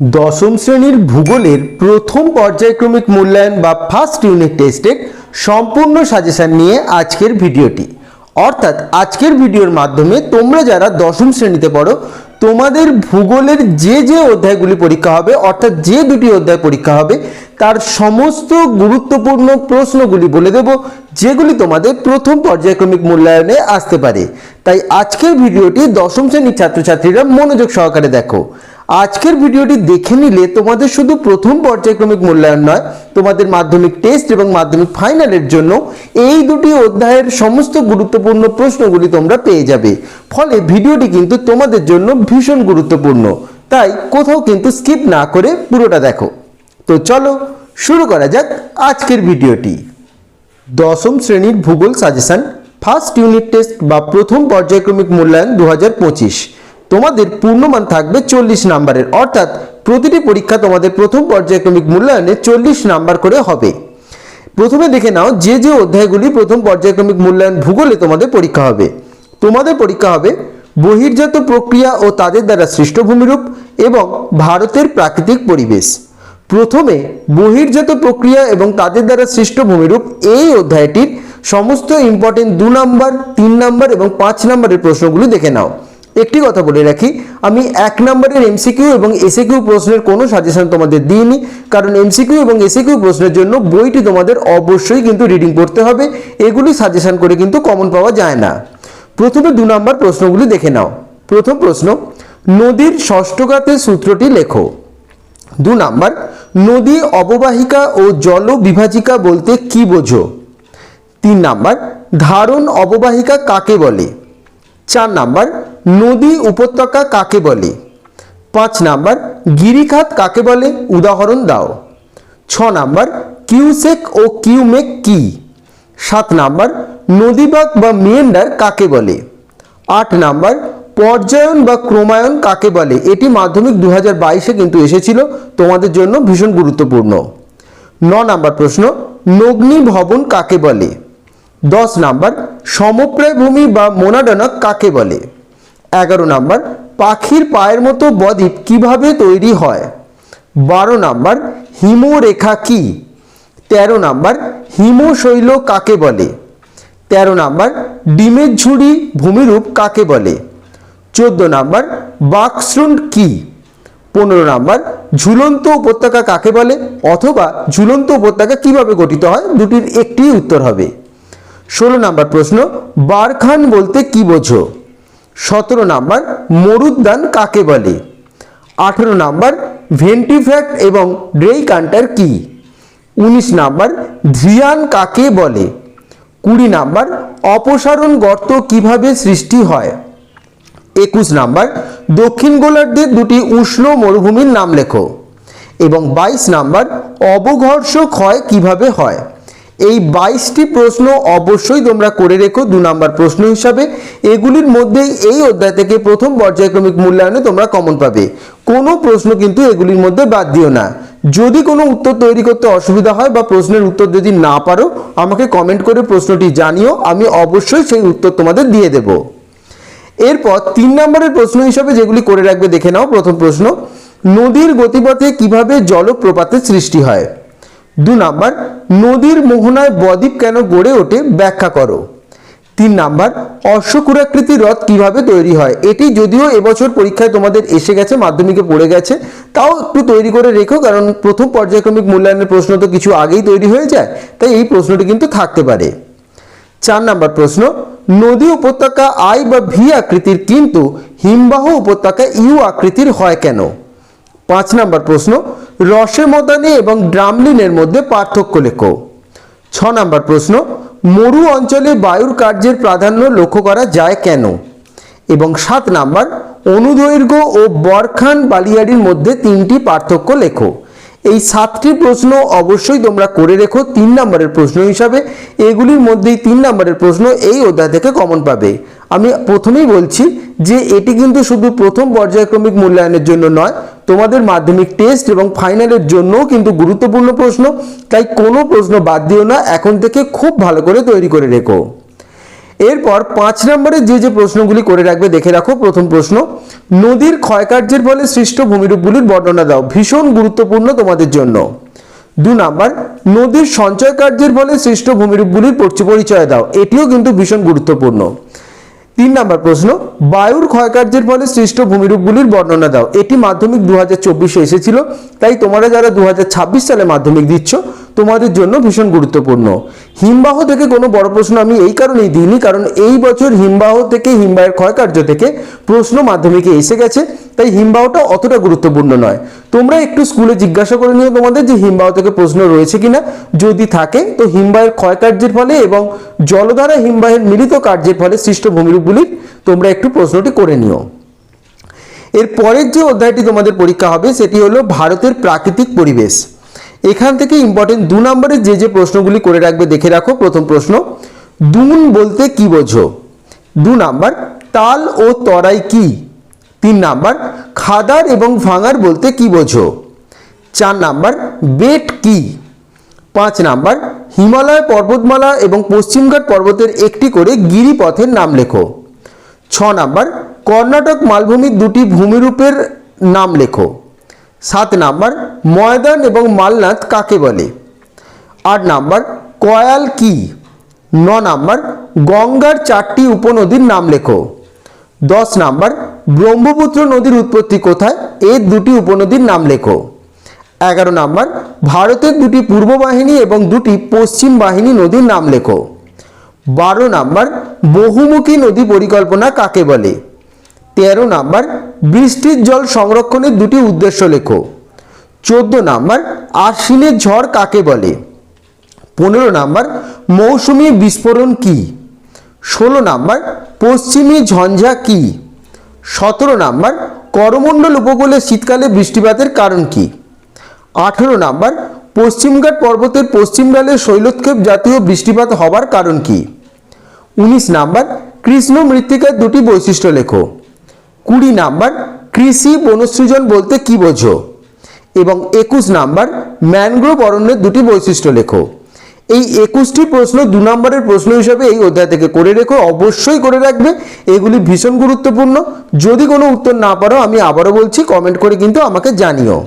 দশম শ্রেণির ভূগোলের প্রথম পর্যায়ক্রমিক মূল্যায়ন বা ফার্স্ট ইউনিট টেস্টের সম্পূর্ণ সাজেশন নিয়ে আজকের ভিডিওটি। অর্থাৎ আজকের ভিডিওর মাধ্যমে তোমরা যারা দশম শ্রেণীতে পড়ো, তোমাদের ভূগোলের যে যে অধ্যায়গুলি পরীক্ষা হবে, অর্থাৎ যে দুটি অধ্যায় পরীক্ষা হবে, তার সমস্ত গুরুত্বপূর্ণ প্রশ্নগুলি বলে দেব, যেগুলি তোমাদের প্রথম পর্যায়ক্রমিক মূল্যায়নে আসতে পারে। তাই আজকের ভিডিওটি দশম শ্রেণির ছাত্রছাত্রীরা মনোযোগ সহকারে দেখো। আজকের ভিডিওটি দেখে নিলে তোমাদের শুধু প্রথম পর্যায়ক্রমিক মূল্যায়ন নয়, তোমাদের মাধ্যমিক টেস্ট এবং মাধ্যমিক ফাইনালের জন্য এই দুটি অধ্যায়ের সমস্ত গুরুত্বপূর্ণ প্রশ্নগুলি তোমরা পেয়ে যাবে। ফলে ভিডিওটি কিন্তু তোমাদের জন্য ভীষণ গুরুত্বপূর্ণ। তাই কোথাও কিন্তু স্কিপ না করে পুরোটা দেখো। তো চলো শুরু করা যাক আজকের ভিডিওটি। দশম শ্রেণির ভূগোল সাজেশন, ফার্স্ট ইউনিট টেস্ট বা প্রথম পর্যায়ক্রমিক মূল্যায়ন দু হাজার পঁচিশ। তোমাদের পূর্ণমান থাকবে চল্লিশ নাম্বারের। অর্থাৎ প্রতিটি পরীক্ষা তোমাদের প্রথম পর্যায়ক্রমিক মূল্যায়নে চল্লিশ নাম্বার করে হবে। প্রথমে দেখে নাও যে যে অধ্যায়গুলি প্রথম পর্যায়ক্রমিক মূল্যায়ন ভূগোলে তোমাদের পরীক্ষা হবে। তোমাদের পরীক্ষা হবে বহির্জাত প্রক্রিয়া ও তাদের দ্বারা সৃষ্ট ভূমিরূপ এবং ভারতের প্রাকৃতিক পরিবেশ। প্রথমে বহির্জাত প্রক্রিয়া এবং তাদের দ্বারা সৃষ্ট ভূমিরূপ এই অধ্যায়টির সমস্ত ইম্পর্টেন্ট দু নম্বর, তিন নম্বর এবং পাঁচ নম্বরের প্রশ্নগুলি দেখে নাও। একটি কথা বলে রাখি, আমি এক নম্বরের এমসিকিউ এবং এসএকিউ প্রশ্নের কোনো সাজেশন তোমাদের দিইনি, কারণ এমসিকিউ এবং এসএকিউ প্রশ্নের জন্য বইটি তোমাদের অবশ্যই কিন্তু রিডিং করতে হবে, এগুলি সাজেশন করে কিন্তু কমন পাওয়া যায় না। প্রথমে দু নম্বর প্রশ্নগুলি দেখে নাও। প্রথম প্রশ্ন, নদীর ষষ্ঠঘাতের সূত্রটি লেখো। দু নাম্বার, নদী অববাহিকা ও জল বিভাজিকা বলতে কি বোঝো? তিন নাম্বার, ধারণ অববাহিকা কাকে বলে? চার নাম্বার, নদী উপত্যকা কাকে বলে? পাঁচ নাম্বার, গিরিখাত কাকে বলে? উদাহরণ দাও। ছ নাম্বার, কিউসেক ও কিউমেক কি? সাত নাম্বার, নদীবাগ বা মিয়েন্ডার কাকে বলে? আট নাম্বার, পর্যায়ন বা ক্রমায়ন কাকে বলে? এটি মাধ্যমিক দু হাজার বাইশে কিন্তু এসেছিল, তোমাদের জন্য ভীষণ গুরুত্বপূর্ণ। ন নাম্বার প্রশ্ন নগ্নি ভবন কাকে বলে? দশ নাম্বার সমপ্রায় ভূমি বা মোনাডনক কাকে বলে? এগারো নাম্বার, পাখির পায়ের মতো বদ্বীপ কীভাবে তৈরি হয়? বারো নাম্বার, হিমরেখা কি? তেরো নাম্বার, হিমশৈল কাকে বলে? তেরো নাম্বার, ডিমের ঝুড়ি ভূমিরূপ কাকে বলে? চোদ্দ নাম্বার বাকশ্রুণ্ড কি? পনেরো নাম্বার, ঝুলন্ত উপত্যকা কাকে বলে? অথবা ঝুলন্ত উপত্যকা কীভাবে গঠিত হয়? দুটির একটি উত্তর হবে। ষোলো নাম্বার প্রশ্ন, বারখান বলতে কি বোঝো? সতেরো নাম্বার, মরুদ্যান কাকে বলে? আঠেরো নাম্বার ভেন্টিফ্যাক্ট এবং ড্রেইকান্টার কি? উনিশ নাম্বার ধ্রিয়ান কাকে বলে? কুড়ি নাম্বার, অপসারণ গর্ত কীভাবে সৃষ্টি হয়? একুশ নাম্বার, দক্ষিণ গোলার্ধের দুটি উষ্ণ মরুভূমির নাম লেখো। এবং বাইশ নাম্বার, অবঘর্ষ ক্ষয় কীভাবে হয়? এই বাইশটি প্রশ্ন অবশ্যই তোমরা করে রেখো, দু নাম্বার প্রশ্ন হিসাবে। এগুলির মধ্যেই এই অধ্যায় থেকে প্রথম পর্যায়ক্রমিক মূল্যায়নে তোমরা কমন পাবে। কোনো প্রশ্ন কিন্তু এগুলির মধ্যে বাদ দিও না। যদি কোনো উত্তর তৈরি করতে অসুবিধা হয় বা প্রশ্নের উত্তর যদি না পারো, আমাকে কমেন্ট করে প্রশ্নটি জানিও, আমি অবশ্যই সেই উত্তর তোমাদের দিয়ে দেবো। এরপর তিন নম্বরের প্রশ্ন হিসাবে যেগুলি করে রাখবে, দেখে নাও প্রথম প্রশ্ন। নদীর গতিপথে কীভাবে জলপ্রপাতের সৃষ্টি হয়? দু নাম্বার, নদীর মোহনায় বদ্বীপ কেন গড়ে ওঠে ব্যাখ্যা করো। তিন নাম্বার অশ্বকুরাকৃতি রথ কীভাবে তৈরি হয়? এটি যদিও এবছর পরীক্ষায় তোমাদের এসে গেছে, মাধ্যমিকে পড়ে গেছে, তাও একটু তৈরি করে রেখো, কারণ প্রথম পর্যায়ক্রমিক মূল্যায়নের প্রশ্ন তো কিছু আগেই তৈরি হয়ে যায়, তাই এই প্রশ্নটি কিন্তু থাকতে পারে। চার নাম্বার প্রশ্ন, নদী উপত্যকা আই বা ভি আকৃতির কিন্তু হিমবাহ উপত্যকা ইউ আকৃতির হয় কেন? পাঁচ নাম্বার প্রশ্ন রসে মদানি এবং ড্রামলিনের মধ্যে পার্থক্য লেখো। ছ নাম্বার প্রশ্ন, মরু অঞ্চলে বায়ুর কার্যের প্রাধান্য লক্ষ্য করা যায় কেন? এবং সাত নাম্বার, অনুদৈর্ঘ্য ও বরখান বালিয়াড়ির মধ্যে তিনটি পার্থক্য লেখো। এই সাতটি প্রশ্ন অবশ্যই তোমরা করে রেখো তিন নম্বরের প্রশ্ন হিসাবে। এগুলির মধ্যেই তিন নম্বরের প্রশ্ন এই অধ্যায় থেকে কমন পাবে। আমি প্রথমেই বলছি যে এটি কিন্তু শুধু প্রথম পর্যায়ক্রমিক মূল্যায়নের জন্য নয় তোমাদের মাধ্যমিক টেস্ট এবং ফাইনালের জন্যও কিন্তু গুরুত্বপূর্ণ প্রশ্ন। তাই কোনো প্রশ্ন বাদ দিও না, এখন থেকে খুব ভালো করে তৈরি করে রেখো। এরপর পাঁচ নম্বরে যে যে প্রশ্নগুলি করে রাখবে, দেখে রাখো। প্রথম প্রশ্ন, নদীর ক্ষয়কার্যের ফলে সৃষ্ট ভূমিরূপগুলির বর্ণনা দাও। ভীষণ গুরুত্বপূর্ণ তোমাদের জন্য। দু নাম্বার, নদীর সঞ্চয় কার্যের ফলে সৃষ্ট ভূমিরূপগুলির পরিচ- পরিচয় দাও। এটিও কিন্তু ভীষণ গুরুত্বপূর্ণ। তিন নাম্বার প্রশ্ন, বায়ুর ক্ষয়কার্যের ফলে সৃষ্ট ভূমিরূপগুলির বর্ণনা দাও। এটি মাধ্যমিক দু হাজার চব্বিশে এসেছিল, তাই তোমরা যারা দু হাজার ছাব্বিশ সালে মাধ্যমিক দিচ্ছ তোমাদের জন্য ভীষণ গুরুত্বপূর্ণ। হিমবাহ থেকে কোনো বড় প্রশ্ন আমি এই কারণেই দিইনি, কারণ এই বছর হিমবাহ থেকে, হিমবাহের ক্ষয়কার্য থেকে প্রশ্ন মাধ্যমিকে এসে গেছে, তাই হিমবাহটা অতটা গুরুত্বপূর্ণ নয়। তোমরা একটু স্কুলে জিজ্ঞাসা করে নিও তোমাদের যে হিমবাহ থেকে প্রশ্ন রয়েছে কিনা। যদি থাকে, তো হিমবাহের ক্ষয়কার্যের ফলে এবং জলধারা হিমবাহের মিলিত কার্যের ফলে সৃষ্ট ভূমিরূপগুলির তোমরা একটু প্রশ্নটি করে নিও। এর পরের যে অধ্যায়টি তোমাদের পরীক্ষা হবে, সেটি হলো ভারতের প্রাকৃতিক পরিবেশ। এখান থেকে ইম্পর্টেন্ট দু নম্বরের যে যে প্রশ্নগুলি করে রাখবে, দেখে রাখো। প্রথম প্রশ্ন, দুন বলতে কি বোঝো? দু নাম্বার, তাল ও তরাই কি? তিন নাম্বার, খাদার এবং ভাঙার বলতে কি বোঝো? চার নাম্বার, বেট কি? পাঁচ নাম্বার, হিমালয় পর্বতমালা এবং পশ্চিমঘাট পর্বতের একটি করে গিরিপথের নাম লেখো। ছ নাম্বার, কর্ণাটক মালভূমির দুটি ভূমিরূপের নাম লেখো। সাত নাম্বার, ময়দান এবং মালনাথ কাকে বলে? আট নাম্বার, কয়াল কি? ন নাম্বার, গঙ্গার চারটি উপনদীর নাম লেখো। দশ নাম্বার, ব্রহ্মপুত্র নদীর উৎপত্তি কোথায়? এর দুটি উপনদীর নাম লেখো। এগারো নাম্বার, ভারতের দুটি পূর্ব বাহিনী এবং দুটি পশ্চিম বাহিনী নদীর নাম লেখো। বারো নাম্বার, বহুমুখী নদী পরিকল্পনা কাকে বলে? তেরো নাম্বার, বৃষ্টির জল সংরক্ষণের দুটি উদ্দেশ্য লেখো। চোদ্দ নাম্বার, আশ্বিনের ঝড় কাকে বলে? পনেরো নাম্বার, মৌসুমি বিস্ফোরণ কি? ষোলো নাম্বার, পশ্চিমী ঝঞ্ঝা কি? সতেরো নাম্বার, করমণ্ডল উপকূলে শীতকালে বৃষ্টিপাতের কারণ কি? আঠেরো নাম্বার, পশ্চিমঘাট পর্বতের পশ্চিম ঢালে শৈলোৎক্ষেপ জাতীয় বৃষ্টিপাত হবার কারণ কি? উনিশ নাম্বার, কৃষ্ণ মৃত্তিকার দুটি বৈশিষ্ট্য লেখো। কুড়ি নাম্বার, কৃষি বনসৃজন বলতে কি বোঝো? এবং একুশ নাম্বার, ম্যানগ্রোভ অরণ্যের দুটি বৈশিষ্ট্য লেখো। এই একুশটি প্রশ্ন দু নম্বরের প্রশ্ন হিসাবে এই অধ্যায় থেকে করে রেখো, অবশ্যই করে রাখবে। এগুলি ভীষণ গুরুত্বপূর্ণ। যদি কোনো উত্তর না পারো, আমি আবারও বলছি কমেন্ট করে কিন্তু আমাকে জানিও।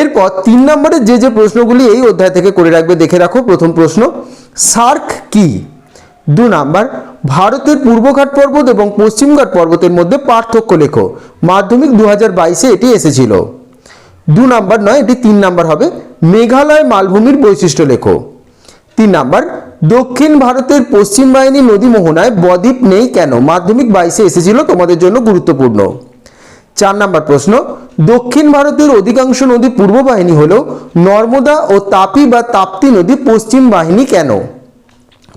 এরপর তিন নম্বরের যে যে প্রশ্নগুলি এই অধ্যায় থেকে করে রাখবে, দেখে রাখো। প্রথম প্রশ্ন, সার্ক কি? দু নাম্বার, ভারতের পূর্বঘাট পর্বত এবং পশ্চিমঘাট পর্বতের মধ্যে পার্থক্য লেখো। মাধ্যমিক দু হাজার বাইশে এটি এসেছিল। দু নাম্বার নয়, এটি তিন নাম্বার হবে। মেঘালয় মালভূমির বৈশিষ্ট্য লেখো। তিন নাম্বার, দক্ষিণ ভারতের পশ্চিম বাহিনী নদী মোহনায় বদ্বীপ নেই কেন? মাধ্যমিক বাইশে এসেছিল, তোমাদের জন্য গুরুত্বপূর্ণ। চার নাম্বার প্রশ্ন, দক্ষিণ ভারতের অধিকাংশ নদী পূর্ব বাহিনী হল নর্মদা ও তাপি বা তাপ্তি নদী পশ্চিম বাহিনী কেন?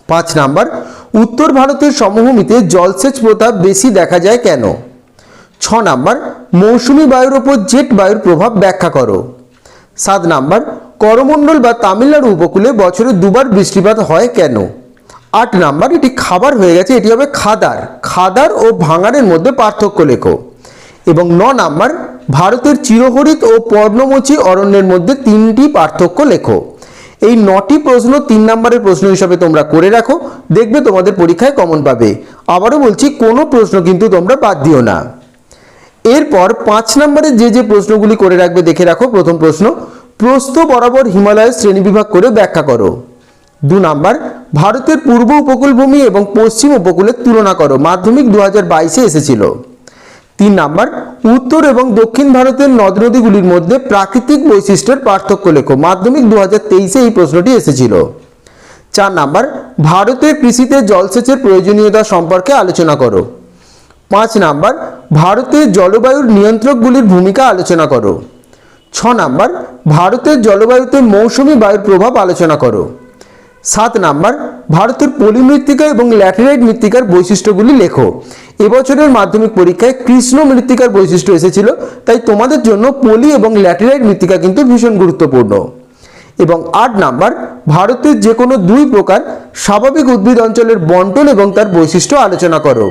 পাঁচ নাম্বার, উত্তর ভারতের সমভূমিতে জলসেচ প্রতাপ বেশি দেখা যায় কেন? ছ নাম্বার, মৌসুমি বায়ুর ওপর জেট বায়ুর প্রভাব ব্যাখ্যা করো। সাত নাম্বার, করমণ্ডল বা তামিলনাড়ু উপকূলে বছরে দুবার বৃষ্টিপাত হয় কেন? আট নাম্বার, এটি খাবার হয়ে গেছে, এটি হবে খাদার। খাদার ও ভাঙারের মধ্যে পার্থক্য লেখো। এবং ন নাম্বার, ভারতের চিরহরিত ও পর্ণমোচী অরণ্যের মধ্যে তিনটি পার্থক্য লেখো। এই নটি প্রশ্ন তিন নম্বরের প্রশ্ন হিসাবে তোমরা করে রাখো, দেখবে তোমাদের পরীক্ষায় কমন পাবে। আবারও বলছি, কোনো প্রশ্ন কিন্তু তোমরা বাদ দিও না। এরপর পাঁচ নম্বরে যে যে প্রশ্নগুলি করে রাখবে, দেখে রাখো প্রথম প্রশ্ন, প্রস্থ বরাবর হিমালয়ের শ্রেণীবিভাগ করে ব্যাখ্যা করো। দু নাম্বার, ভারতের পূর্ব উপকূলভূমি এবং পশ্চিম উপকূলের তুলনা করো, মাধ্যমিক দু হাজার বাইশে এসেছিল। তিন নাম্বার, উত্তর এবং দক্ষিণ ভারতের নদ নদীগুলির মধ্যে প্রাকৃতিক বৈশিষ্ট্যের পার্থক্য লেখো। মাধ্যমিক দু হাজার তেইশে এই প্রশ্নটি এসেছিল। চার নাম্বার, ভারতের কৃষিতে জলসেচের প্রয়োজনীয়তা সম্পর্কে আলোচনা করো। পাঁচ নাম্বার, ভারতের জলবায়ুর নিয়ন্ত্রকগুলির ভূমিকা আলোচনা করো। ছ নাম্বার, ভারতের জলবায়ুতে মৌসুমি বায়ুর প্রভাব আলোচনা করো। সাত নাম্বার, ভারতের পলিমৃত্তিকা এবং ল্যাটেরাইট মৃত্তিকার বৈশিষ্ট্যগুলি লেখো। এবছরের মাধ্যমিক পরীক্ষায় কৃষ্ণ মৃত্তিকার বৈশিষ্ট্য এসেছিল, তাই তোমাদের জন্য পলি এবং ল্যাটেরাইট মৃত্তিকা কিন্তু ভীষণ গুরুত্বপূর্ণ। এবং আট নাম্বার, ভারতের যে কোনো দুই প্রকার স্বাভাবিক উদ্ভিদ অঞ্চলের বন্টন এবং তার বৈশিষ্ট্য আলোচনা করো।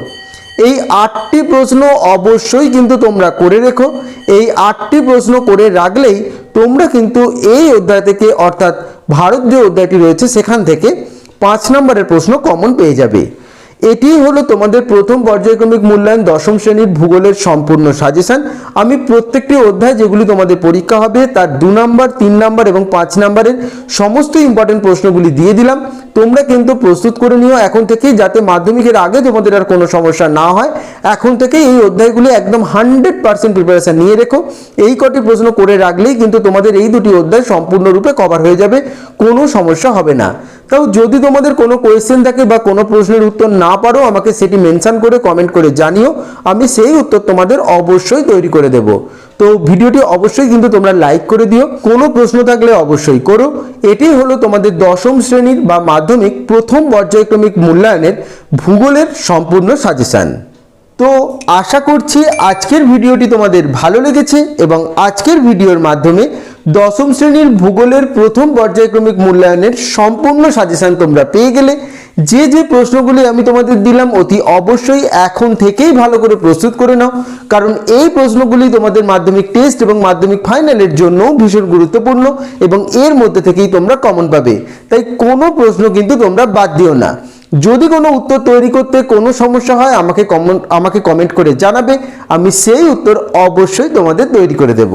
এই আটটি প্রশ্ন অবশ্যই কিন্তু তোমরা করে রেখো। এই আটটি প্রশ্ন করে রাখলেই তোমরা কিন্তু এই অধ্যায় থেকে অর্থাৎ ভারত যে অধ্যায়টি রয়েছে সেখান থেকে পাঁচ নম্বরের প্রশ্ন কমন পেয়ে যাবে। এটি হলো তোমাদের প্রথম পর্যায়ক্রমিক মূল্যায়ন দশম শ্রেণির ভূগোলের সম্পূর্ণ সাজেশন আমি প্রত্যেকটি অধ্যায় যেগুলি তোমাদের পরীক্ষা হবে, তার দু নম্বর, তিন নম্বর এবং পাঁচ নম্বরের সমস্ত ইম্পর্টেন্ট প্রশ্নগুলি দিয়ে দিলাম। তোমরা কিন্তু প্রস্তুত করে নিও এখন থেকেই যাতে মাধ্যমিকের আগে তোমাদের আর কোনো সমস্যা না হয়। এখন থেকেই এই অধ্যায়গুলি একদম হান্ড্রেড পার্সেন্ট প্রিপারেশন নিয়ে রেখো। এই কটি প্রশ্ন করে রাখলেই কিন্তু তোমাদের এই দুটি অধ্যায় সম্পূর্ণরূপে কভার হয়ে যাবে, কোনো সমস্যা হবে না। তাও যদি তোমাদের কোনো কোয়েশ্চেন থাকে বা কোনো প্রশ্নের উত্তর না পারো, আমাকে সেটি মেনশন করে কমেন্ট করে জানিও। আমি সেই উত্তর তোমাদের অবশ্যই তৈরি করে দেব। তো ভিডিওটি অবশ্যই কিন্তু তোমরা লাইক করে দিও। কোনো প্রশ্ন থাকলে অবশ্যই করো। এটি হলো তোমাদের দশম শ্রেণির বা মাধ্যমিক প্রথম পর্যায়ক্রমিক মূল্যায়নের ভূগোলের সম্পূর্ণ সাজেশন তো আশা করছি আজকের ভিডিওটি তোমাদের ভালো লেগেছে এবং আজকের ভিডিওর মাধ্যমে দশম শ্রেণির ভূগোলের প্রথম পর্যায়ক্রমিক মূল্যায়নের সম্পূর্ণ সাজেশন তোমরা পেয়ে গেলে যে যে প্রশ্নগুলি আমি তোমাদের দিলাম অতি অবশ্যই এখন থেকেই ভালো করে প্রস্তুত করে নাও। কারণ এই প্রশ্নগুলি তোমাদের মাধ্যমিক টেস্ট এবং মাধ্যমিক ফাইনালের জন্য ভীষণ গুরুত্বপূর্ণ এবং এর মধ্যে থেকেই তোমরা কমন পাবে। তাই কোনো প্রশ্ন কিন্তু তোমরা বাদ দিও না। যদি কোনো উত্তর তৈরি করতে কোনো সমস্যা হয়, আমাকে কমেন্ট আমাকে কমেন্ট করে জানাবে। আমি সেই উত্তর অবশ্যই তোমাদের তৈরি করে দেব।